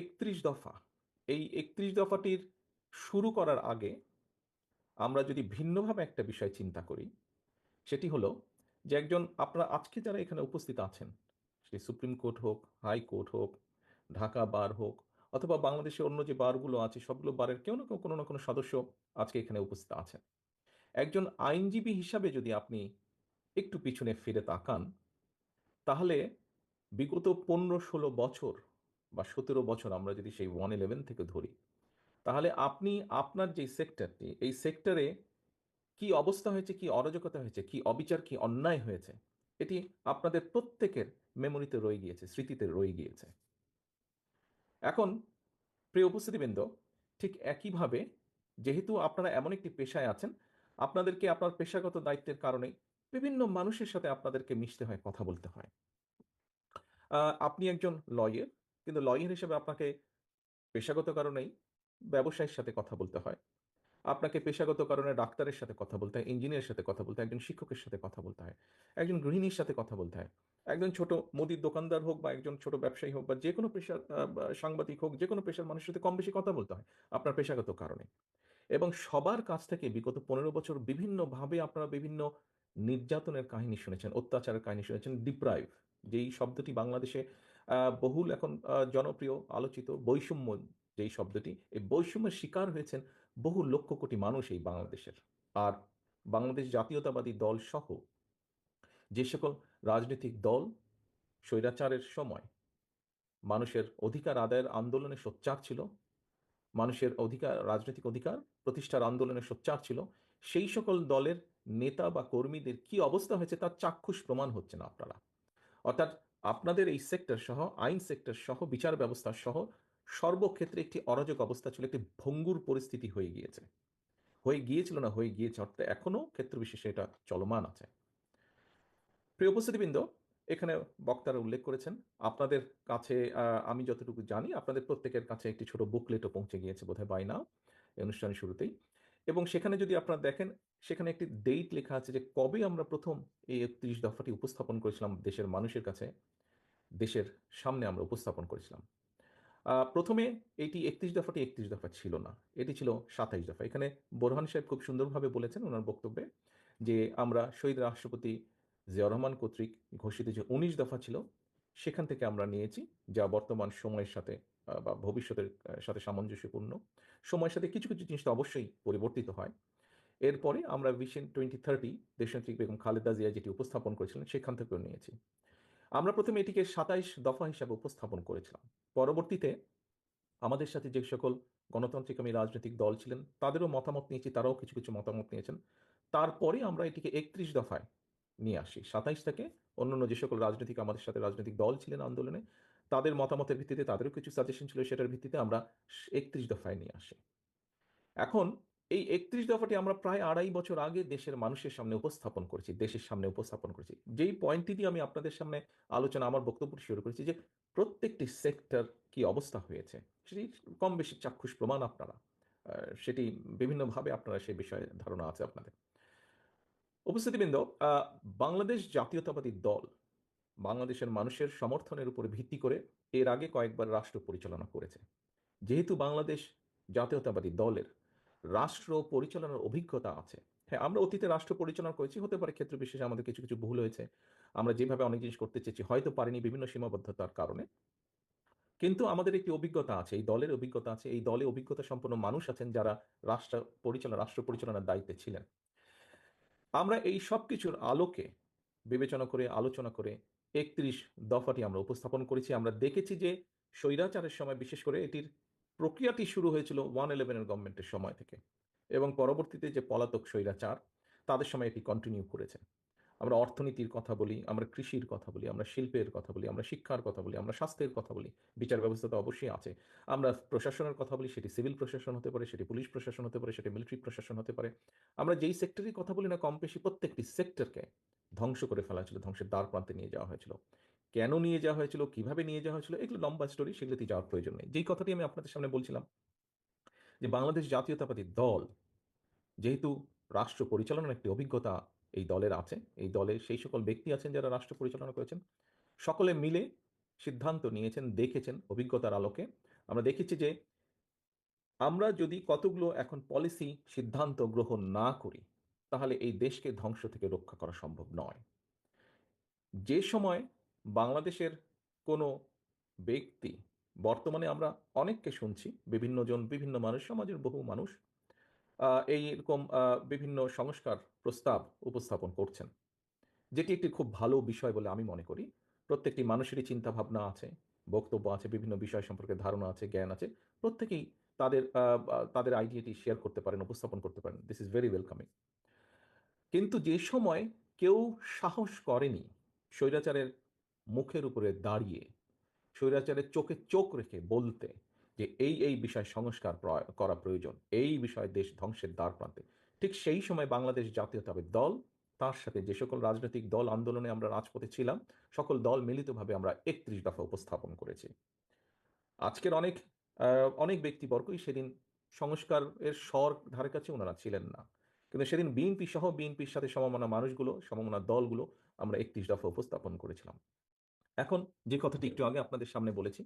একত্রিশ দফা। এই একত্রিশ দফাটির শুরু করার আগে আমরা যদি ভিন্নভাবে একটা বিষয় চিন্তা করি, সেটি হলো যে একজন আপনারা, আজকে যারা এখানে উপস্থিত আছেন, সে সুপ্রিম কোর্ট হোক, হাই কোর্ট হোক, ঢাকা বার হোক, অথবা বাংলাদেশের অন্য যে বারগুলো আছে, সবগুলো বারের কেউ না কেউ, কোনো না কোনো সদস্য আজকে এখানে উপস্থিত আছেন। একজন আইনজীবী হিসাবে যদি আপনি একটু পিছনে ফিরে তাকান, তাহলে বিগত পনেরো ষোলো বছর বা সতেরো বছর আমরা যদি সেই ওয়ান ইলেভেন থেকে ধরি, তাহলে আপনি আপনার যে সেক্টরটি এই সেক্টরে কি অবস্থা হয়েছে, কি অরাজকতা হয়েছে, কি অবিচার, কি অন্যায় হয়েছে, এটি আপনাদের প্রত্যেকের মেমোরিতে রয়ে গিয়েছে, স্মৃতিতে রয়ে গিয়েছে। এখন, প্রিয় উপস্থিতিবৃন্দ, ঠিক একইভাবে যেহেতু আপনারা এমন একটি পেশায় আছেন, আপনাদেরকে আপনার পেশাগত দায়িত্বের কারণে বিভিন্ন মানুষের সাথে আপনাদেরকে মিশতে হয়, কথা বলতে হয়। আপনি একজন লয়ার কিন্তু লয়ার হিসেবে আপনাকে পেশাগত কারণেই ব্যবসায়ীর সাথে কথা বলতে হয়। আপনাকে পেশাগত কারণে ডাক্তারের সাথে কথা বলতে হয় ইঞ্জিনিয়ারের সাথে কথা বলতে হয়, একজন শিক্ষকের সাথে কথা বলতে হয়, একজন গৃহিণীর সাথে কথা বলতে হয়, একজন ছোট মুদির দোকানদার হোক বা একজন ছোট ব্যবসায়ী হোক বা যে কোনো পেশার সাংবাদিক হোক, যে কোনো পেশার মানুষের সাথে কম বেশি কথা বলতে হয় আপনার পেশাগত কারণে। এবং সবার কাছ থেকে বিগত পনেরো বছর বিভিন্নভাবে আপনারা বিভিন্ন নির্যাতনের কাহিনী শুনেছেন, অত্যাচারের কাহিনী শুনেছেন ডিপ্রাইভ যেই শব্দটি বাংলাদেশে বহুল এখন জনপ্রিয়, আলোচিত বৈষম্য যেই শব্দটি, এই বৈষম্যের শিকার হয়েছেন বহু লক্ষ কোটি মানুষ এই বাংলাদেশের। আর বাংলাদেশ জাতীয়তাবাদী দল সহ যে সকল রাজনৈতিক দল স্বৈরাচারের সময় মানুষের অধিকার আদায়ের আন্দোলনে সোচ্চার ছিল, মানুষের অধিকার, রাজনৈতিক অধিকার প্রতিষ্ঠার আন্দোলনে সোচ্চার ছিল, সেই সকল দলের নেতা বা কর্মীদের কি অবস্থা হয়েছে তার চাক্ষুষ প্রমাণ হচ্ছে না আপনারা। অর্থাৎ আপনাদের এই সেক্টর সহ, আইন সেক্টর সহ, বিচার ব্যবস্থা সহ, সর্বক্ষেত্রে একটি অরাজক অবস্থা ছিল, একটি ভঙ্গুর পরিস্থিতি হয়ে গিয়েছে। হয়ে গিয়েছিল না, হয়ে গিয়েছে অর্থাৎ এখনও ক্ষেত্র বিশেষে এটা চলমান আছে। প্রিয় উপস্থিতিবৃন্দ, এখানে বক্তারা উল্লেখ করেছেন, আপনাদের কাছে আমি যতটুকু জানি, আপনাদের প্রত্যেকের কাছে একটি ছোট বুকলেটও পৌঁছে গিয়েছে বোধহয় বাই নাও অনুষ্ঠানের শুরুতেই। এবং সেখানে যদি আপনারা দেখেন, সেখানে একটি ডেট লেখা আছে যে কবে আমরা প্রথম এই একত্রিশ দফাটি উপস্থাপন করেছিলাম দেশের মানুষের কাছে, দেশের সামনে আমরা উপস্থাপন করেছিলাম। প্রথমে এটি একত্রিশ দফাটি একত্রিশ দফা ছিল না, এটি ছিল সাতাইশ দফা। এখানে বোরহান সাহেব খুব সুন্দরভাবে বলেছেন ওনার বক্তব্যে যে আমরা শহীদ রাষ্ট্রপতি জিয়া রহমান কর্তৃক ঘোষিত যে উনিশ দফা ছিল, সেখান থেকে আমরা নিয়েছি, যা বর্তমান সময়ের সাথে বা ভবিষ্যতের সাথে সামঞ্জস্যপূর্ণ। সময়ের সাথে কিছু কিছু জিনিস তো অবশ্যই পরিবর্তিত হয়। এরপরে আমরা ভিশন টোয়েন্টি থার্টি দেশনেত্রী বেগম খালেদা জিয়া যেটি উপস্থাপন করেছিলেন সেখান থেকেও নিয়েছি। আমরা প্রথমে এটিকে সাতাইশ দফা হিসাবে উপস্থাপন করেছিলাম। পরবর্তীতে আমাদের সাথে যে সকল গণতান্ত্রিক আমি রাজনৈতিক দল ছিলেন, তাদেরও মতামত নিয়েছি, তারাও কিছু কিছু মতামত নিয়েছেন। তারপরে আমরা এটিকে একত্রিশ দফায় নিয়ে আসি। সাতাইশ থেকে অন্যান্য যে সকল রাজনৈতিক, আমাদের সাথে রাজনৈতিক দল ছিলেন আন্দোলনে তাদের মতামতের ভিত্তিতে, তাদেরও কিছু সাজেশন ছিল, সেটার ভিত্তিতে আমরা একত্রিশ দফায় নিয়ে আসি। এখন এই একত্রিশ দফাটি আমরা প্রায় আড়াই বছর আগে দেশের মানুষের সামনে উপস্থাপন করেছি, দেশের সামনে উপস্থাপন করেছি। যেই পয়েন্টটি দিয়ে আমি আপনাদের সামনে আলোচনা, আমার বক্তব্য শুরু করেছি যে, প্রত্যেকটি সেক্টর কি অবস্থা হয়েছে, সেটি কম বেশি চাক্ষুষ প্রমাণ আপনারা সেটি বিভিন্নভাবে আপনারা সেই বিষয়ে ধারণা আছে আপনাদের। উপস্থিতিবৃন্দ বাংলাদেশ জাতীয়তাবাদী দল বাংলাদেশের মানুষের সমর্থনের উপর ভিত্তি করে এর আগে কয়েকবার রাষ্ট্র পরিচালনা করেছে। যেহেতু বাংলাদেশ জাতীয়তাবাদী দলের রাষ্ট্র পরিচালনার অভিজ্ঞতা আছে হ্যাঁ আমরা অতীতে রাষ্ট্র পরিচালনা করেছি, হতে পারে ক্ষেত্র বিশেষে আমাদের কিছু কিছু ভুল হয়েছে, আমরা যেভাবে অনেক জিনিস করতে চেয়েছি, হয়তো পারিনি বিভিন্ন সীমাবদ্ধতার কারণে। কিন্তু আমাদের একটি অভিজ্ঞতা আছে, এই দলের অভিজ্ঞতা আছে, এই দলে অভিজ্ঞতা সম্পন্ন মানুষ আছেন যারা রাষ্ট্র পরিচালনা, রাষ্ট্র পরিচালনার দায়িত্বে ছিলেন। আমরা এই সব কিছুর আলোকে বিবেচনা করে, আলোচনা করে একত্রিশ দফাটি আমরা উপস্থাপন করেছি। আমরা দেখেছি যে স্বৈরাচারের সময়, বিশেষ করে এটির প্রক্রিয়াটি শুরু হয়েছিল ওয়ান ইলেভেনের গভর্নমেন্টের সময় থেকে এবং পরবর্তীতে যে পলাতক স্বৈরাচার, তাদের সময় এটি কন্টিনিউ করেছে। আমরা অর্থনীতির কথা বলি, আমরা কৃষির কথা বলি, আমরা শিল্পের কথা বলি, আমরা শিক্ষার কথা বলি, আমরা স্বাস্থ্যের কথা বলি, বিচার ব্যবস্থা তো অবশ্যই আছে। আমরা প্রশাসনের কথা বলি, সেটি সিভিল প্রশাসন হতে পারে, সেটি পুলিশ প্রশাসন হতে পারে, সেটি মিলিটারি প্রশাসন হতে পারে। আমরা যেই সেক্টরের কথা বলি না কম বেশি প্রত্যেকটি সেক্টরকে ধ্বংস করে ফেলা হয়েছিল, ধ্বংসের দ্বার প্রান্তে নিয়ে যাওয়া হয়েছিল। কেন নিয়ে যাওয়া হয়েছিল, কীভাবে নিয়ে যাওয়া হয়েছিল, এগুলো লম্বা স্টোরি সেগুলোতে যাওয়ার প্রয়োজন নেই। যেই কথাটি আমি আপনাদের সামনে বলছিলাম, যে বাংলাদেশ জাতীয়তাবাদী দল যেহেতু রাষ্ট্র পরিচালনার একটি অভিজ্ঞতা এই দলের আছে, এই দলে সেই সকল ব্যক্তি আছেন যারা রাষ্ট্র পরিচালনা করেছেন। সকলে মিলে সিদ্ধান্ত নিয়েছেন, দেখেছেন অভিজ্ঞতার আলোকে। আমরা দেখেছি যে আমরা যদি কতগুলো এখন পলিসি সিদ্ধান্ত গ্রহণ না করি, তাহলে এই দেশকে ধ্বংস থেকে রক্ষা করা সম্ভব নয়। যে সময় বাংলাদেশের কোনো ব্যক্তি, বর্তমানে আমরা অনেককে শুনছি, বিভিন্ন জন, বিভিন্ন মানুষ, সমাজের বহু মানুষ এই এরকম বিভিন্ন সংস্কার প্রস্তাব উপস্থাপন করছেন। যেটি একটি খুব ভালো বিষয় বলে আমি মনে করি। প্রত্যেকটি মানুষেরই চিন্তা ভাবনা আছে, বক্তব্য আছে, বিভিন্ন বিষয় সম্পর্কে ধারণা আছে, জ্ঞান আছে। প্রত্যেকেই তাদের তাদের আইডিয়াটি শেয়ার করতে পারেন, উপস্থাপন করতে পারেন। দিস ইজ ভেরি ওয়েলকামিং কিন্তু যে সময় কেউ সাহস করেনি স্বৈরাচারের মুখের উপরে দাঁড়িয়ে, স্বৈরাচারের চোখে চোখ রেখে বলতে যে এই এই বিষয় সংস্কার করা প্রয়োজন, এই বিষয় দেশ ধ্বংসের দ্বার প্রান্তে। ঠিক সেই সময় বাংলাদেশ জাতীয়তাবাদী দল, তার সাথে যে সকল রাজনৈতিক দল আন্দোলনে আমরা রাজপথে ছিলাম, সকল দল মিলিতভাবে আমরা একত্রিশ দফা উপস্থাপন করেছি। আজকের অনেক অনেক ব্যক্তিবর্গই সেদিন সংস্কারের স্বর ধারে কাছে ওনারা ছিলেন না। কিন্তু সেদিন বিএনপি সহ বিএনপির সাথে সমমনা মানুষগুলো, সমমনা দলগুলো আমরা একত্রিশ দফা উপস্থাপন করেছিলাম। এখন যে কথাটি একটু আগে আপনাদের সামনে বলেছি,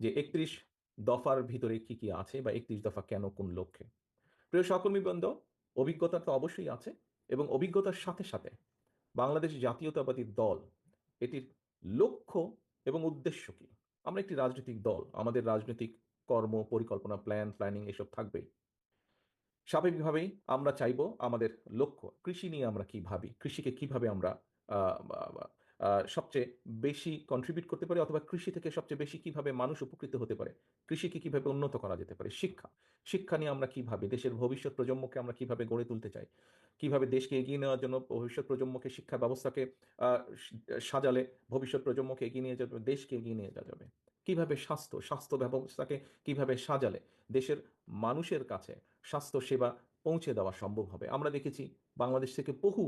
যে একত্রিশ দফার ভিতরে কি কি আছে বা একত্রিশ দফা কেন কোন লক্ষ্যে? প্রিয় সহকর্মীবৃন্দ অভিজ্ঞতা তো অবশ্যই আছে এবং অভিজ্ঞতার সাথে সাথে বাংলাদেশ জাতীয়তাবাদী দল, এটির লক্ষ্য এবং উদ্দেশ্য কি? আমরা একটি রাজনৈতিক দল, আমাদের রাজনৈতিক কর্ম, পরিকল্পনা, প্ল্যান, প্ল্যানিং এসব থাকবেই। স্বাভাবিকভাবেই আমরা চাইব আমাদের লক্ষ্য, কৃষি নিয়ে আমরা কি ভাবি? কৃষিকে কীভাবে আমরা সবচেয়ে বেশি কন্ট্রিবিউট করতে পারে অথবা কৃষি থেকে সবচেয়ে বেশি কীভাবে মানুষ উপকৃত হতে পারে? কৃষিকে কীভাবে উন্নত করা যেতে পারে? শিক্ষা। শিক্ষা নিয়ে আমরা কীভাবে, দেশের ভবিষ্যৎ প্রজন্মকে আমরা কীভাবে গড়ে তুলতে চাই? কীভাবে দেশকে এগিয়ে নেওয়ার জন্য ভবিষ্যৎ প্রজন্মকে শিক্ষা ব্যবস্থাকে সাজালে ভবিষ্যৎ প্রজন্মকে এগিয়ে নিয়ে যাবে, দেশকে এগিয়ে নিয়ে যাওয়া যাবে? কীভাবে স্বাস্থ্য স্বাস্থ্য ব্যবস্থাকে কীভাবে সাজালে? দেশের মানুষের কাছে স্বাস্থ্য সেবা পৌঁছে দেওয়া সম্ভব হবে। আমরা দেখেছি বাংলাদেশ থেকে বহু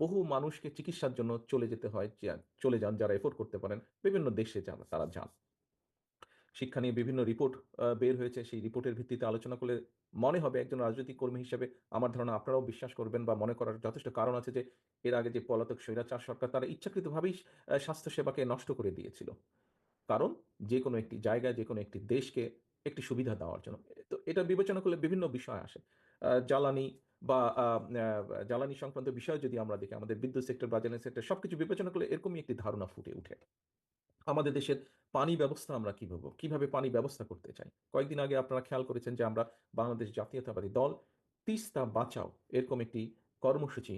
বহু মানুষকে চিকিৎসার জন্য চলে যেতে হয় চলে যান, যারা এফোর্ড করতে পারেন। বিভিন্ন দেশে যান, তারা যান। শিক্ষা নিয়ে বিভিন্ন রিপোর্ট বের হয়েছে। সেই রিপোর্টের ভিত্তিতে আলোচনা করলে মনে হবে একজন রাজনৈতিক কর্মী হিসেবে আমার ধারণা আপনারাও বিশ্বাস করবেন বা মনে করার যথেষ্ট কারণ আছে যে, এর আগে যে পলাতক স্বৈরাচার সরকার তারা ইচ্ছাকৃতভাবেই স্বাস্থ্যসেবাকে নষ্ট করে দিয়েছিল। কারণ যে কোনো একটি জায়গায় যে কোনো একটি দেশকে একটি সুবিধা দেওয়ার জন্য। তো এটা বিবেচনা করলে বিভিন্ন বিষয় আসে। জ্বালানি বা জ্বালানি সংক্রান্ত বিষয় যদি আমরা দেখি, আমাদের বিদ্যুৎ সেক্টর বা জ্বালানি সেক্টর সব কিছু বিবেচনা করলে এরকমই একটি ধারণা ফুটে উঠে আমাদের দেশের পানি ব্যবস্থা আমরা কীভাবে কীভাবে পানি ব্যবস্থা করতে চাই? কয়েকদিন আগে আপনারা খেয়াল করেছেন যে আমরা বাংলাদেশ জাতীয়তাবাদী দল, তিস্তা বাঁচাও এরকম একটি কর্মসূচি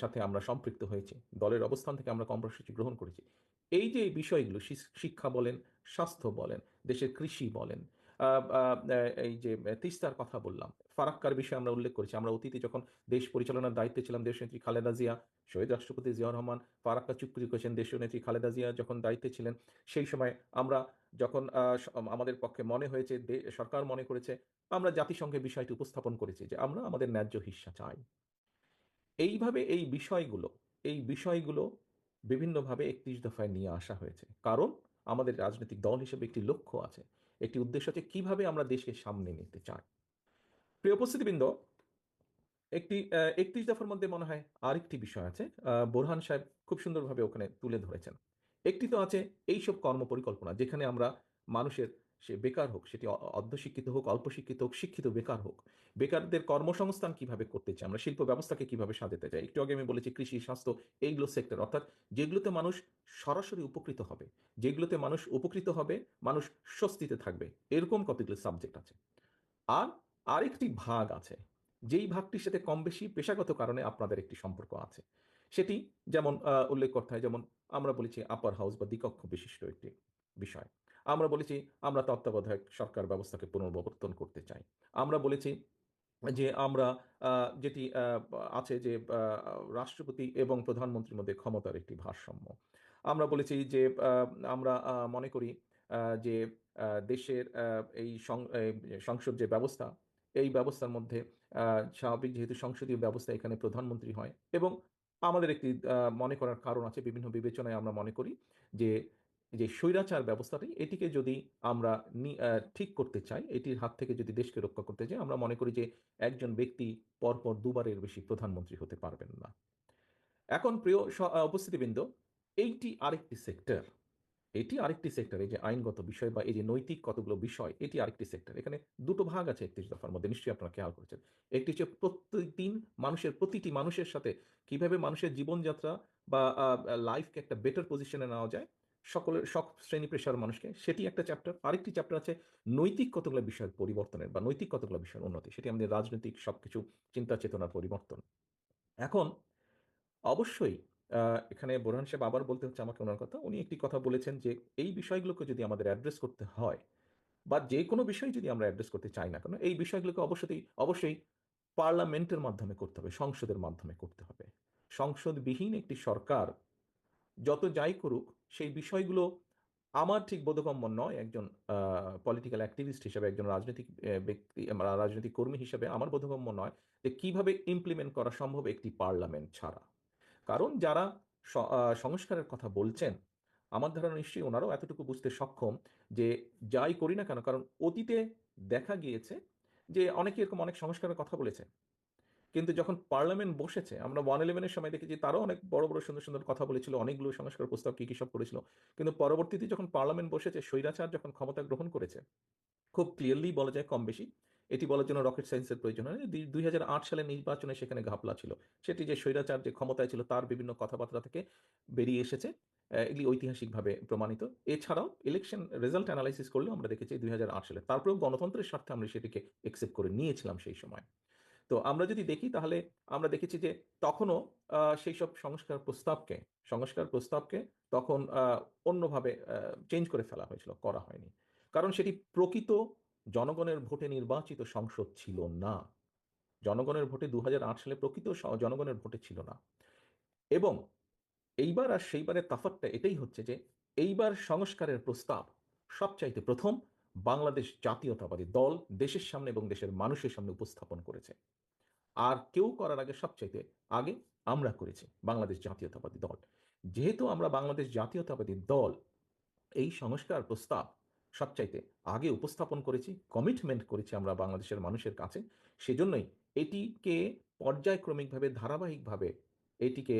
সাথে আমরা সম্পৃক্ত হয়েছি। দলের অবস্থান থেকে আমরা কর্মসূচি গ্রহণ করেছি। এই যে বিষয়গুলো শিক্ষা বলেন, স্বাস্থ্য বলেন, দেশের কৃষি বলেন এই যে তিস্তার কথা বললাম। ফারাক্কার বিষয়ে আমরা উল্লেখ করেছি। আমরা অতীতে যখন দেশ পরিচালনার দায়িত্বে ছিলাম দেশনেত্রী খালেদা জিয়া, শহীদ রাষ্ট্রপতি জিয়াউর রহমান, ফারাক্কা চুক্তি করেছেন দেশনেত্রী খালেদা জিয়া যখন দায়িত্বে ছিলেন, সেই সময় আমরা যখন আমাদের পক্ষে মনে হয়েছে সরকার মনে করেছে, আমরা জাতিসংঘে বিষয়টি উপস্থাপন করেছি যে, আমরা আমাদের ন্যায্য হিস্সা চাই। এইভাবে এই বিষয়গুলো এই বিষয়গুলো বিভিন্নভাবে একত্রিশ দফায় নিয়ে আসা হয়েছে। কারণ আমাদের রাজনৈতিক দল হিসেবে একটি লক্ষ্য আছে। একটি উদ্দেশ্য হচ্ছে কীভাবে আমরা দেশকে সামনে নিতে চাই। প্রিয় উপস্থিতিবৃন্দ, একটি একত্রিশ দফার মধ্যে মনে হয় আরেকটি বিষয় আছে। বোরহান সাহেব খুব সুন্দরভাবে ওখানে তুলে ধরেছেন। একটি তো আছে এইসব কর্ম পরিকল্পনা যেখানে আমরা মানুষের সে বেকার হোক, সেটি অর্ধশিক্ষিত হোক অল্প শিক্ষিত হোক, শিক্ষিত বেকার হোক, বেকারদের কর্মসংস্থান কীভাবে করতে চাই আমরা শিল্প ব্যবস্থাকে কীভাবে সাজাতে চাই? একটু আগে আমি বলেছি কৃষি, স্বাস্থ্য, এইগুলো সেক্টর অর্থাৎ যেগুলোতে মানুষ সরাসরি উপকৃত হবে, যেগুলোতে মানুষ উপকৃত হবে, মানুষ স্বস্তিতে থাকবে, এরকম কতগুলো সাবজেক্ট আছে। আর আরেকটি ভাগ আছে, যেই ভাগটির সাথে কম বেশি পেশাগত কারণে আপনাদের একটি সম্পর্ক আছে। সেটি যেমন উল্লেখ করতে হয় যেমন আমরা বলেছি আপার হাউস বা দ্বিকক্ষ বিশিষ্ট একটি বিষয়। আমরা বলেছি, আমরা তত্ত্বাবধায়ক সরকার ব্যবস্থাকে পুনর্বর্তন করতে চাই। আমরা বলেছি যে আমরা যেটি আছে যে রাষ্ট্রপতি এবং প্রধানমন্ত্রীর মধ্যে ক্ষমতার একটি ভারসাম্য। আমরা বলেছি যে আমরা মনে করি যে দেশের এই সংসদ যে ব্যবস্থা, এই ব্যবস্থার মধ্যে স্বাভাবিক যেহেতু সংসদীয় ব্যবস্থা এখানে প্রধানমন্ত্রী হয় এবং আমাদের একটি মনে করার কারণ আছে, বিভিন্ন বিবেচনায় আমরা মনে করি যে যে স্বৈরাচার ব্যবস্থাটি এটিকে যদি আমরা ঠিক করতে চাই, এটির হাত থেকে যদি দেশকে রক্ষা করতে চাই, আমরা মনে করি যে একজন ব্যক্তি পরপর দুবারের বেশি প্রধানমন্ত্রী হতে পারবেন না। এখন প্রিয় উপস্থিতিবৃন্দ, এইটি আরেকটি সেক্টর। এটি আরেকটি সেক্টর, এই যে আইনগত বিষয় বা এই যে নৈতিক কতগুলো বিষয়, এটি আরেকটি সেক্টর। এখানে দুটো ভাগ আছে একত্রিশ দফার মধ্যে, নিশ্চয়ই আপনারা খেয়াল করেছেন। একটি হচ্ছে প্রত্যেকদিন মানুষের, প্রতিটি মানুষের সাথে কীভাবে মানুষের জীবনযাত্রা বা লাইফকে একটা বেটার পজিশনে নেওয়া যায় সকলের সব শ্রেণি পেশার মানুষকে, সেটি একটা চ্যাপ্টার আরেকটি চ্যাপ্টার আছে, নৈতিক কতগুলো বিষয়ের পরিবর্তনের বা নৈতিক কতগুলো বিষয়ের উন্নতি, সেটি আমাদের রাজনৈতিক সবকিছু চিন্তা চেতনার পরিবর্তন। এখন, অবশ্যই এখানে বোরহান সাহেব আবার বলতে হচ্ছে আমাকে ওনার কথা। উনি একটি কথা বলেছেন যে, এই বিষয়গুলোকে যদি আমাদের অ্যাড্রেস করতে হয়, বা যে কোনো বিষয় যদি আমরা অ্যাড্রেস করতে চাই না কেন, এই বিষয়গুলোকে অবশ্যই অবশ্যই পার্লামেন্টের মাধ্যমে করতে হবে, সংসদের মাধ্যমে করতে হবে। সংসদবিহীন একটি সরকার যত যাই করুক, সেই বিষয়গুলো আমার ঠিক বোধগম্য নয়, একজন পলিটিক্যাল অ্যাক্টিভিস্ট হিসেবে, একজন রাজনৈতিক ব্যক্তি রাজনৈতিক কর্মী হিসেবে আমার বোধগম্য নয় যে কীভাবে ইমপ্লিমেন্ট করা সম্ভব একটি পার্লামেন্ট ছাড়া। কারণ যারা সংস্কারের কথা বলছেন, আমার ধারণা নিশ্চয়ই ওনারাও এতটুকু বুঝতে সক্ষম যে যাই করি না কেন, কারণ অতীতে দেখা গিয়েছে যে অনেকে এরকম অনেক সংস্কারের কথা বলেছে। কিন্তু যখন পার্লামেন্ট বসেছে, আমরা ওয়ান ইলেভেনের সময় দেখেছি তারাও অনেক বড় বড়, সুন্দর সুন্দর কথা বলেছিল, অনেকগুলো সংস্কার প্রস্তাব কী কী সব করেছিল। কিন্তু পরবর্তীতে যখন পার্লামেন্ট বসেছে, স্বৈরাচার যখন ক্ষমতা গ্রহণ করেছে, খুব ক্লিয়ারলি বলা যায় কম বেশি। এটি বলার জন্য রকেট সায়েন্সের প্রয়োজন হয়। দুই হাজার আট নির্বাচনে সেখানে ঘাপলা ছিল। সেটি যে স্বৈরাচার যে ক্ষমতায় ছিল, তার বিভিন্ন কথাবার্তা থেকে বেরিয়ে এসেছে এগুলি ঐতিহাসিকভাবে প্রমাণিত। এছাড়াও ইলেকশন রেজাল্ট অ্যানালাইসিস করলেও আমরা দেখেছি দুই হাজার আট সালে। তারপরেও গণতন্ত্রের স্বার্থে আমরা সেটিকে একসেপ্ট করে নিয়েছিলাম সেই সময়। তো আমরা যদি দেখি তাহলে আমরা দেখেছি যে তখনও সেই সব সংস্কার প্রস্তাবকে সংস্কার প্রস্তাবকে তখন অন্যভাবে চেঞ্জ করে ফেলা হয়েছিল, করা হয়নি। কারণ সেটি প্রকৃত জনগণের ভোটে নির্বাচিত সংসদ ছিল না। জনগণের ভোটে দু হাজার আট সালে প্রকৃত জনগণের ভোটে ছিল না। এবং এইবার আর সেইবারের তাফাতটা এটাই হচ্ছে যে, এইবার সংস্কারের প্রস্তাব সবচাইতে প্রথম বাংলাদেশ জাতীয়তাবাদী দল দেশের সামনে এবং দেশের মানুষের সামনে উপস্থাপন করেছে। আর কেউ করার আগে সবচাইতে আগে আমরা করেছি বাংলাদেশ জাতীয়তাবাদী দল। যেহেতু আমরা বাংলাদেশ জাতীয়তাবাদী দল, এই সংস্কার প্রস্তাব সবচাইতে আগে উপস্থাপন করেছি কমিটমেন্ট করেছি আমরা বাংলাদেশের মানুষের কাছে, সেজন্যই এটিকে পর্যায়ক্রমিকভাবে, ধারাবাহিকভাবে এটিকে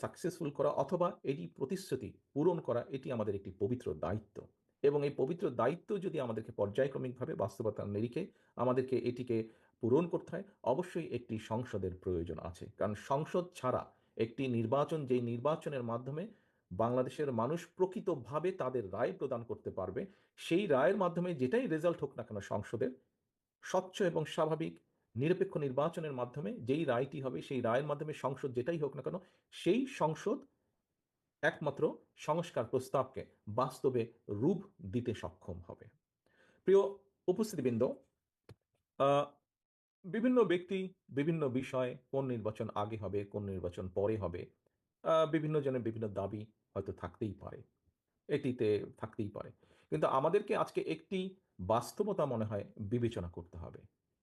সাকসেসফুল করা অথবা এটি প্রতিশ্রুতি পূরণ করা, এটি আমাদের একটি পবিত্র দায়িত্ব। এবং এই পবিত্র দায়িত্ব যদি আমাদেরকে পর্যায়ক্রমিকভাবে বাস্তবতার নিরিখে আমাদেরকে এটিকে পূরণ করতে হয়, অবশ্যই একটি সংসদের প্রয়োজন আছে। কারণ সংসদ ছাড়া একটি নির্বাচন, যেই নির্বাচনের মাধ্যমে বাংলাদেশের মানুষ প্রকৃতভাবে তাদের রায় প্রদান করতে পারবে, সেই রায়ের মাধ্যমে যেটাই রেজাল্ট হোক না কেন সংসদের, স্বচ্ছ এবং স্বাভাবিক নিরপেক্ষ নির্বাচনের মাধ্যমে যেই রায়টি হবে, সেই রায়ের মাধ্যমে সংসদ যেটাই হোক না কেন, সেই সংসদ একমাত্র সংস্কার প্রস্তাবকে বাস্তবে রূপ দিতে সক্ষম হবে। প্রিয় উপস্থিতিবৃন্দ বিভিন্ন ব্যক্তি বিভিন্ন বিষয়ে কোন নির্বাচন আগে হবে, কোন নির্বাচন পরে হবে বিভিন্ন জনের বিভিন্ন দাবি হয়তো থাকতেই পারে। এটিতে থাকতেই পারে। কিন্তু আমাদেরকে আজকে একটি বাস্তবতা মনে হয় বিবেচনা করতে হবে।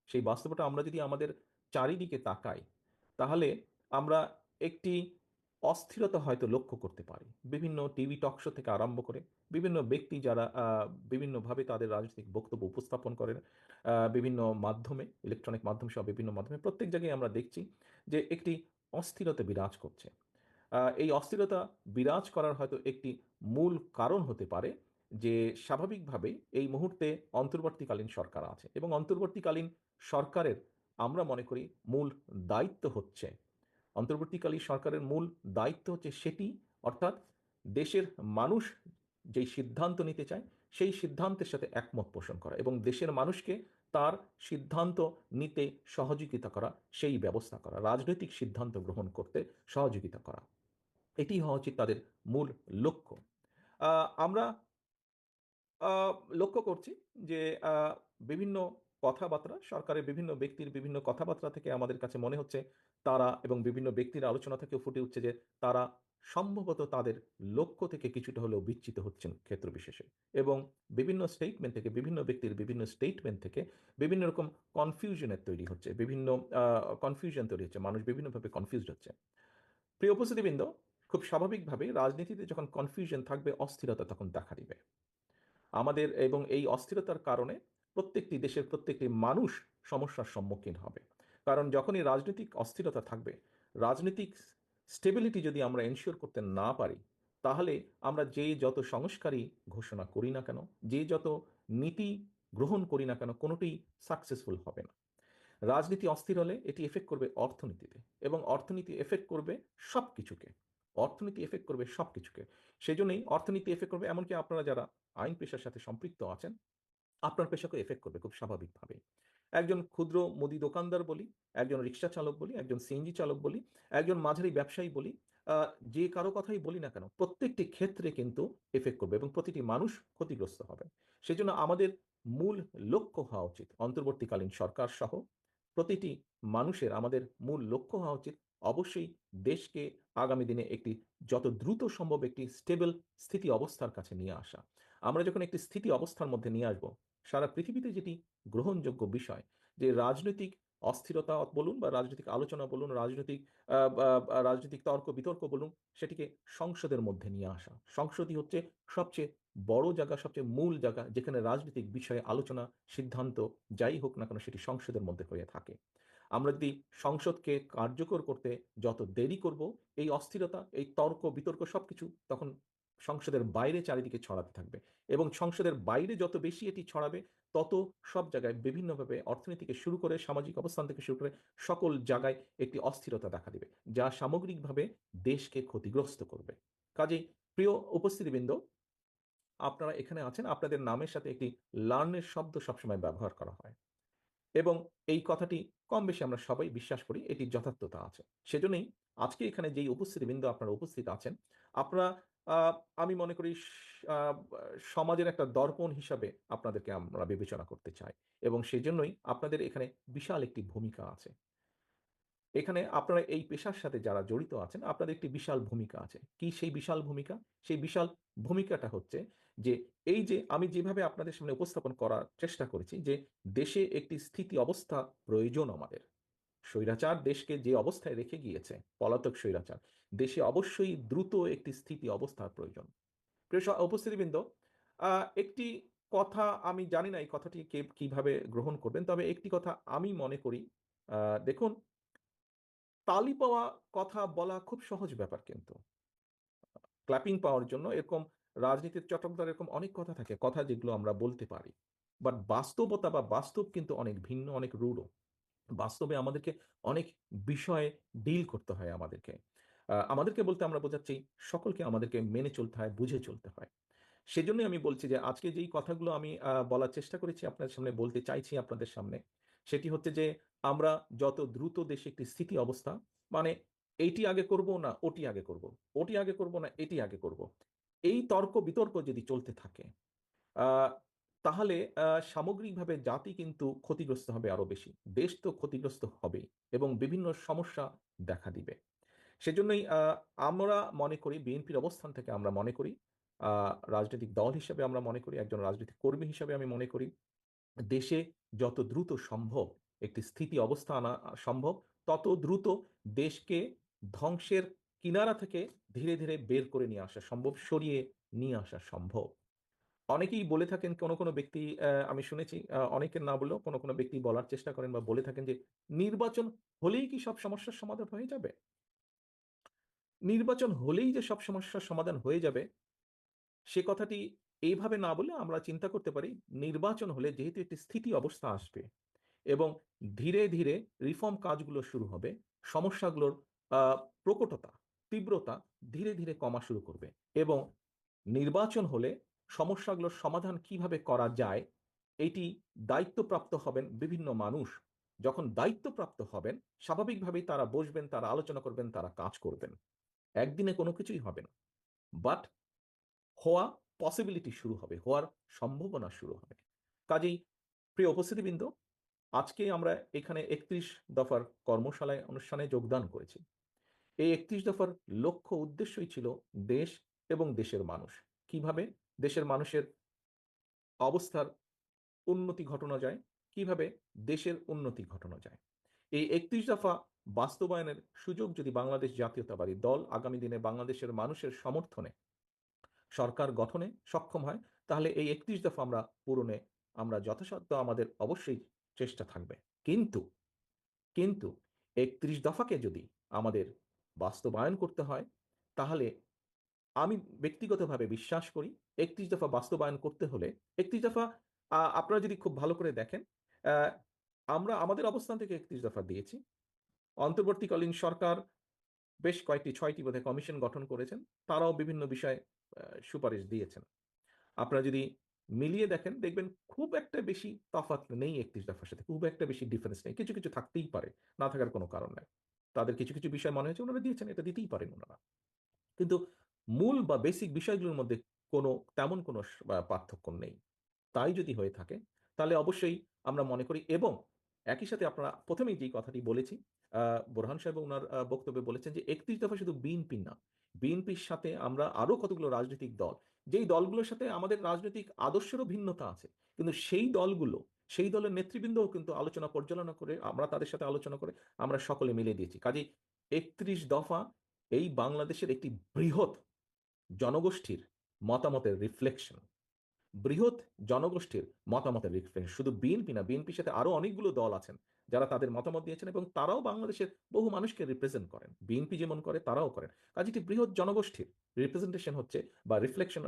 সেই বাস্তবতা আমরা যদি আমাদের চারিদিকে তাকাই, তাহলে আমরা একটি অস্থিরতা হয়তো লক্ষ্য করতে পারি। বিভিন্ন টিভি টকশো থেকে আরম্ভ করে বিভিন্ন ব্যক্তি যারা বিভিন্নভাবে তাদের রাজনৈতিক বক্তব্য উপস্থাপন করেন বিভিন্ন মাধ্যমে, ইলেকট্রনিক মাধ্যম সহ বিভিন্ন মাধ্যমে, প্রত্যেক জায়গায় আমরা দেখছি যে একটি অস্থিরতা বিরাজ করছে। এই অস্থিরতা বিরাজ করার হয়তো একটি মূল কারণ হতে পারে যে স্বাভাবিকভাবেই এই মুহূর্তে অন্তর্বর্তীকালীন সরকার আছে এবং অন্তর্বর্তীকালীন সরকারের আমরা মনে করি মূল দায়িত্ব হচ্ছে অন্তর্বর্তীকালীন সরকারের মূল দায়িত্ব হচ্ছে সেটি, অর্থাৎ দেশের মানুষ যেই সিদ্ধান্ত নিতে চায়, সেই সিদ্ধান্তের সাথে একমত পোষণ করা এবং দেশের মানুষকে তার সিদ্ধান্ত নিতে সহযোগিতা করা, সেই ব্যবস্থা করা, রাজনৈতিক সিদ্ধান্ত গ্রহণ করতে সহযোগিতা করা। এটি হওয়া উচিত তাদের মূল লক্ষ্য। আমরা লক্ষ্য করছি যে বিভিন্ন কথাবার্তা, সরকারের বিভিন্ন ব্যক্তির বিভিন্ন কথাবার্তা থেকে আমাদের কাছে মনে হচ্ছে তারা এবং বিভিন্ন ব্যক্তির আলোচনা থেকে ফুটে উঠছে যে তারা সম্ভবত তাদের লক্ষ্য থেকে কিছুটা হলেও বিচ্ছিত হচ্ছেন ক্ষেত্র বিশেষে এবং বিভিন্ন স্টেটমেন্ট থেকে, বিভিন্ন ব্যক্তির বিভিন্ন স্টেটমেন্ট থেকে বিভিন্ন রকম কনফিউশনের তৈরি হচ্ছে, বিভিন্ন কনফিউশন তৈরি হচ্ছে, মানুষ বিভিন্নভাবে কনফিউজড হচ্ছে। প্রিয় উপস্থিতিবৃন্দ, খুব স্বাভাবিকভাবে রাজনীতিতে যখন কনফিউশন থাকবে, অস্থিরতা তখন দেখা দিবে। আমাদের এবং এই অস্থিরতার কারণে প্রত্যেকটি দেশের প্রত্যেকটি মানুষ সমস্যার সম্মুখীন হবে। কারণ যখনই রাজনৈতিক অস্থিরতা থাকবে, রাজনৈতিক স্টেবিলিটি যদি আমরা এনশিওর করতে না পারি, তাহলে আমরা যে যত সংস্কারই ঘোষণা করি না কেন, যে যত নীতি গ্রহণ করি না কেন, কোনোটি সাকসেসফুল হবে না। রাজনীতি অস্থির হলে এটি এফেক্ট করবে অর্থনীতিতে এবং অর্থনীতি এফেক্ট করবে সব কিছুকে অর্থনীতি এফেক্ট করবে সব কিছুকে সেই জন্যই অর্থনীতি এফেক্ট করবে, এমনকি আপনারা যারা আইন পেশার সাথে সম্পৃক্ত আছেন, আপনার পেশাকে এফেক্ট করবে খুব স্বাভাবিকভাবে একজন ক্ষুদ্র মুদি দোকানদার বলি, একজন রিক্সা চালক বলি, একজন সিএনজি চালক বলি, একজন মাঝারি ব্যবসায়ী বলি যে কারও কথাই বলি না কেন, প্রত্যেকটি ক্ষেত্রে কিন্তু এফেক্ট করবে এবং প্রতিটি মানুষ ক্ষতিগ্রস্ত হবে। সেজন্য আমাদের মূল লক্ষ্য হওয়া উচিত, অন্তর্বর্তীকালীন সরকার সহ প্রতিটি মানুষের আমাদের মূল লক্ষ্য হওয়া উচিত, অবশ্যই দেশকে আগামী দিনে একটি যত দ্রুত সম্ভব একটি স্টেবল স্থিতি অবস্থার কাছে নিয়ে আসা। আমরা যখন একটি স্থিতি অবস্থার মধ্যে নিয়ে আসব সারা পৃথিবীতে যেটি গ্রহণযোগ্য বিষয়, যে রাজনৈতিক অস্থিরতা বলুন বা রাজনৈতিক আলোচনা বলুন, রাজনৈতিক রাজনৈতিক তর্ক বিতর্ক বলুন, সেটিকে সংসদের মধ্যে নিয়ে আসা। সংসদই হচ্ছে সবচেয়ে বড় জায়গা, সবচেয়ে মূল জায়গা, যেখানে রাজনৈতিক বিষয়ে আলোচনা, সিদ্ধান্ত যাই হোক না কেন সেটি সংসদের মধ্যে হয়ে থাকে। আমরা যদি সংসদকে কার্যকর করতে যত দেরি করব, এই অস্থিরতা, এই তর্ক বিতর্ক সবকিছু তখন সংসদের বাইরে চারিদিকে ছড়াতে থাকবে এবং সংসদের বাইরে যত বেশি এটি ছড়াবে, তত সব জায়গায় বিভিন্নভাবে অর্থনীতিকে শুরু করে, সামাজিক অবস্থান থেকে শুরু করে সকল জায়গায় একটি অস্থিরতা দেখা দিবে, যা সামগ্রিকভাবে দেশকে ক্ষতিগ্রস্ত করবে। কাজেই প্রিয় উপস্থিতিবৃন্দ, আপনারা এখানে আছেন, আপনাদের নামের সাথে একটি লার্নের শব্দ সবসময় ব্যবহার করা হয় এবং এই কথাটি কম বেশি আমরা সবাই বিশ্বাস করি, এটির যথার্থতা আছে। সেজন্যই আজকে এখানে যেই উপস্থিতিবৃন্দ আপনারা উপস্থিত আছেন, আপনারা আমি মনে করি সমাজের একটা দর্পণ হিসাবে আপনাদেরকে আমরা বিবেচনা করতে চাই এবং সেজন্যই আপনাদের এখানে বিশাল একটি ভূমিকা আছে। এখানে আপনারা এই পেশার সাথে যারা জড়িত আছেন, আপনাদের একটি বিশাল ভূমিকা আছে। কি সেই বিশাল ভূমিকা? সেই বিশাল ভূমিকাটা হচ্ছে যে, এই যে আমি যেভাবে আপনাদের সামনে উপস্থাপন করার চেষ্টা করেছি যে, দেশে একটি স্থিতি অবস্থা প্রয়োজন আমাদের। স্বৈরাচার দেশকে যে অবস্থায় রেখে গিয়েছে, পলাতক স্বৈরাচার দেশে অবশ্যই দ্রুত একটি স্থিতি অবস্থার প্রয়োজন। প্রিয় উপস্থিতিবৃন্দ একটি কথা আমি জানি না এই কথাটি কে কীভাবে গ্রহণ করবেন, তবে একটি কথা আমি মনে করি দেখুন, তালি পাওয়া কথা বলা খুব সহজ ব্যাপার কিন্তু। ক্ল্যাপিং পাওয়ার জন্য এরকম রাজনীতির চটকদার এরকম অনেক কথা থাকে, কথা যেগুলো আমরা বলতে পারি। বাট বাস্তবতা বা বাস্তব কিন্তু অনেক ভিন্ন, অনেক রূঢ়। বাস্তবে আমাদেরকে অনেক বিষয়ে ডিল করতে হয় আমাদেরকে। আমাদেরকে বলতে আমরা বোঝাচ্ছি, সকলকে আমাদেরকে মেনে চলতে হয়, বুঝে চলতে হয়। সেজন্যই আমি বলছি যে, আজকে যেই কথাগুলো আমি বলার চেষ্টা করেছি, আপনাদের সামনে বলতে চাইছি আপনাদের সামনে, সেটি হচ্ছে যে, আমরা যত দ্রুত দেশে একটি স্থিতি অবস্থা মানে এইটি আগে করব না ওটি আগে করব, ওটি আগে করব না এটি আগে করব, এই তর্ক বিতর্ক যদি চলতে থাকে তাহলে সামগ্রিকভাবে জাতি কিন্তু ক্ষতিগ্রস্ত হবে আরও বেশি, দেশ তো ক্ষতিগ্রস্ত হবে এবং বিভিন্ন সমস্যা দেখা দিবে। সেজন্যই আমরা মনে করি, বিএনপির অবস্থান থেকে আমরা মনে করি রাজনৈতিক দল হিসেবে আমরা মনে করি, একজন রাজনৈতিক কর্মী হিসেবে আমি মনে করি, দেশে যত দ্রুত সম্ভব একটি স্থিতি অবস্থা আনা, সম্ভব, তত দ্রুত দেশকে ধ্বংসের কিনারা থেকে ধীরে ধীরে বের করে নিয়ে আসা সম্ভব, সরিয়ে নিয়ে আসা সম্ভব। অনেকেই বলে থাকেন, কোনো কোনো ব্যক্তি আমি শুনেছি অনেকের না বলেও কোনো কোনো ব্যক্তি বলার চেষ্টা করেন বা বলে থাকেন যে, নির্বাচন হলেই কি সব সমস্যার সমাধান হয়ে যাবে? নির্বাচন হলেই যে সব সমস্যার সমাধান হয়ে যাবে, সে কথাটি এইভাবে না বলে আমরা চিন্তা করতে পারি নির্বাচন হলে যেহেতু একটি স্থিতি অবস্থা আসবে এবং ধীরে ধীরে রিফর্ম কাজগুলো শুরু হবে, সমস্যাগুলোর প্রকটতা, তীব্রতা ধীরে ধীরে কমা শুরু করবে এবং নির্বাচন হলে সমস্যাগুলোর সমাধান কীভাবে করা যায়, এটি দায়িত্বপ্রাপ্ত হবেন বিভিন্ন মানুষ। যখন দায়িত্বপ্রাপ্ত হবেন, স্বাভাবিকভাবেই তারা বসবেন, তারা আলোচনা করবেন, তারা কাজ করবেন। একদিনে কোনো কিছুই হবে না। বাট হওয়া পসিবিলিটি শুরু হবে, হওয়ার সম্ভাবনা শুরু হবে। কাজেই প্রিয় উপস্থিতিবৃন্দ, আজকে আমরা এখানে একত্রিশ দফার কর্মশালায়, অনুষ্ঠানে যোগদান করেছি। এই একত্রিশ দফার লক্ষ্য উদ্দেশ্যই ছিল দেশ এবং দেশের মানুষ। কীভাবে দেশের মানুষের অবস্থার উন্নতি ঘটানো যায়, কীভাবে দেশের উন্নতি ঘটানো যায়। এই একত্রিশ দফা বাস্তবায়নের সুযোগ যদি বাংলাদেশ জাতীয়তাবাদী দল আগামী দিনে বাংলাদেশের মানুষের সমর্থনে সরকার গঠনে সক্ষম হয়, তাহলে এই একত্রিশ দফা আমরা পূরণে আমরা যথাসাধ্য আমাদের অবশ্যই চেষ্টা থাকবে। কিন্তু কিন্তু একত্রিশ দফাকে যদি আমাদের বাস্তবায়ন করতে হয়, তাহলে আমি ব্যক্তিগতভাবে বিশ্বাস করি একত্রিশ দফা বাস্তবায়ন করতে হলে একত্রিশ দফা আপনারা যদি খুব ভালো করে দেখেন আমরা আমাদের অবস্থান থেকে একত্রিশ দফা দিয়েছি। অন্তর্বর্তীকালীন সরকার বেশ কয়েকটি, ছয়টি বোধহয় কমিশন গঠন করেছেন। তারাও বিভিন্ন বিষয়ে সুপারিশ দিয়েছেন। আপনারা যদি মিলিয়ে দেখেন, দেখবেন খুব একটা বেশি তফাৎ নেই একত্রিশ দফার সাথে। খুব একটা বেশি ডিফারেন্স নেই। কিছু কিছু থাকতেই পারে, না থাকার কোনো কারণ নেই। তাদের কিছু কিছু বিষয় মনে হয়েছে, ওনারা দিয়েছেন, এটা দিতেই পারেন ওনারা। কিন্তু মূল বা বেসিক বিষয়গুলোর মধ্যে কোনো, তেমন কোনো পার্থক্য নেই। তাই যদি হয়ে থাকে, তাহলে অবশ্যই আমরা মনে করি এবং একই সাথে আপনারা প্রথমেই যেই কথাটি বলেছি বোরহান সাহেব ওনার বক্তব্যে বলেছেন যে একত্রিশ দফা শুধু বিএনপি না। বিএনপির সাথে আমরা আরও কতগুলো রাজনৈতিক দল, যেই দলগুলোর সাথে আমাদের রাজনৈতিক আদর্শেরও ভিন্নতা আছে, কিন্তু সেই দলগুলো, সেই দলের নেতৃবৃন্দও কিন্তু আলোচনা পর্যালোচনা করে, আমরা তাদের সাথে আলোচনা করে আমরা সকলে মিলে দিয়েছি। কাজেই একত্রিশ দফা এই বাংলাদেশের একটি বৃহৎ জনগোষ্ঠীর মতামতের রিফ্লেকশন বৃহৎ জনগোষ্ঠীর মতামতের রিফ্লেকশন শুধু বিএনপি না বিএনপির সাথে আরও অনেকগুলো দল আছেন। যারা তাদের মতামত দিয়েছেন এবং তারাও বাংলাদেশের বহু মানুষকে রিপ্রেজেন্ট করেন। বিএনপি যেমন করে, তারাও করেন। কাজে এটি বৃহৎ জনগোষ্ঠীর রিপ্রেজেন্টেশন হচ্ছে বা রিফ্লেকশন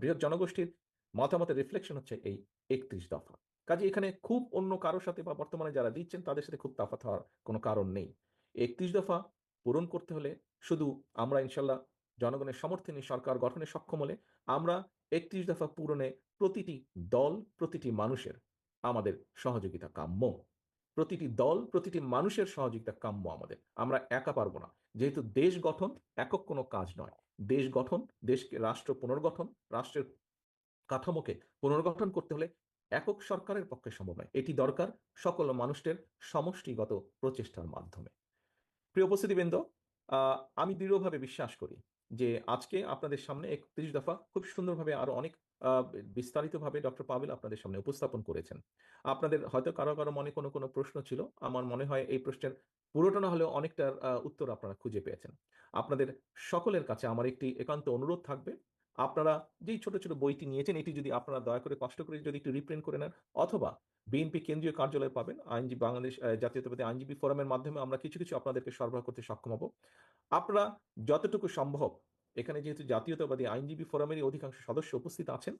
বৃহৎ জনগোষ্ঠীর মতামতের রিফ্লেকশন হচ্ছে এই একত্রিশ দফা। কাজে এখানে খুব অন্য কারোর সাথে বা বর্তমানে যারা দিচ্ছেন, তাদের সাথে খুব তাফাত হওয়ার কোনো কারণ নেই। একত্রিশ দফা পূরণ করতে হলে শুধু আমরা ইনশাল্লাহ জনগণের সমর্থনে সরকার গঠনে সক্ষম হলে আমরা একত্রিশ দফা পূরণে প্রতিটি দল, প্রতিটি মানুষের আমাদের সহযোগিতা কাম্য। প্রতিটি দল, প্রতিটি মানুষের সহযোগিতা কাম্য আমাদের। আমরা একা পারব না। যেহেতু দেশ গঠন একক কোনো কাজ নয়। দেশ গঠন, দেশকে রাষ্ট্র পুনর্গঠন, রাষ্ট্রের কাঠামোকে পুনর্গঠন করতে হলে একক সরকারের পক্ষে সম্ভব নয়। এটি দরকার সকল মানুষের সমষ্টিগত প্রচেষ্টার মাধ্যমে। প্রিয় উপস্থিতিবৃন্দ আমি দৃঢ়ভাবে বিশ্বাস করি যে আজকে আপনাদের সামনে একত্রিশ দফা খুব সুন্দরভাবে আরও অনেক বিস্তারিতভাবে ডক্টর পাবেল আপনাদের সামনে উপস্থাপন করেছেন। আপনাদের হয়তো কারও কারও মনে কোনো কোনো প্রশ্ন ছিল। আমার মনে হয় এই প্রশ্নের পুরোটা না হলেও অনেকটার উত্তর আপনারা খুঁজে পেয়েছেন। আপনাদের সকলের কাছে আমার একটি একান্ত অনুরোধ থাকবে। আপনারা যেই ছোট ছোট বইটি নিয়েছেন, এটি যদি আপনারা দয়া করে কষ্ট করে যদি একটু রিপ্রিন্ট করে নেন, অথবা বিএনপি কেন্দ্রীয় কার্যালয়ে পাবেন, আইনজীবী বাংলাদেশ জাতীয়তাবাদী আইনজীবী ফোরামের মাধ্যমে আমরা কিছু কিছু আপনাদেরকে সরবরাহ করতে সক্ষম হব। আপনারা যতটুকু সম্ভব এখানে যেহেতু জাতীয়তাবাদী আইনজীবী ফোরামেরই অধিকাংশ সদস্য উপস্থিত আছেন,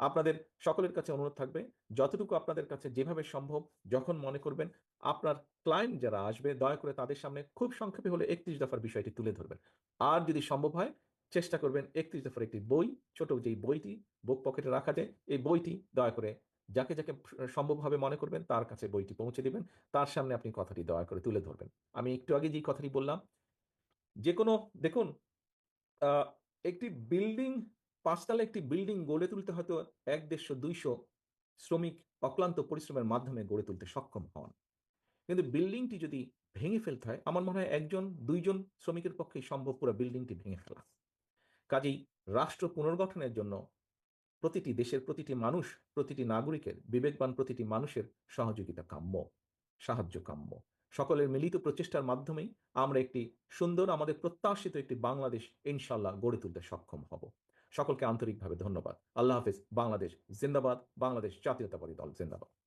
আপনাদের সকলের কাছে অনুরোধ থাকবে, যতটুকু আপনাদের কাছে যেভাবে সম্ভব, যখন মনে করবেন, আপনার ক্লায়েন্ট যারা আসবে, দয়া করে তাদের সামনে খুব সংক্ষেপে হলে একত্রিশ দফার বিষয়টি তুলে ধরবেন। আর যদি সম্ভব হয়, চেষ্টা করবেন একত্রিশ দফার একটি বই, ছোট যেই বইটি, বুক পকেটে রাখা যায়, এই বইটি দয়া করে যাকে যাকে সম্ভবভাবে মনে করবেন, তার কাছে বইটি পৌঁছে দিবেন, তার সামনে আপনি কথাটি দয়া করে তুলে ধরবেন। আমি একটু আগে যেই কথাটি বললাম যে কোনো দেখুন একটি বিল্ডিং পাঁচতলা একটি বিল্ডিং গড়ে তুলতে হয়তো এক দেড়শো, দুইশো শ্রমিক অক্লান্ত পরিশ্রমের মাধ্যমে গড়ে তুলতে সক্ষম হন। কিন্তু বিল্ডিংটি যদি ভেঙে ফেলতে হয়, আমার মনে হয় একজন, দুইজন শ্রমিকের পক্ষে সম্ভব পুরো বিল্ডিংটি ভেঙে ফেলা। কাজেই রাষ্ট্র পুনর্গঠনের জন্য প্রতিটি দেশের প্রতিটি মানুষ, প্রতিটি নাগরিকের বিবেকবান প্রতিটি মানুষের সহযোগিতা কাম্য, সাহায্য কাম্য। সকলের মিলিত প্রচেষ্টার মাধ্যমেই আমরা একটি সুন্দর, আমাদের প্রত্যাশিত একটি বাংলাদেশ ইনশাল্লাহ গড়ে তুলতে সক্ষম হব। সকলকে আন্তরিকভাবে ধন্যবাদ। আল্লাহ হাফিজ। বাংলাদেশ জিন্দাবাদ। বাংলাদেশ জাতীয়তাবাদী দল জিন্দাবাদ।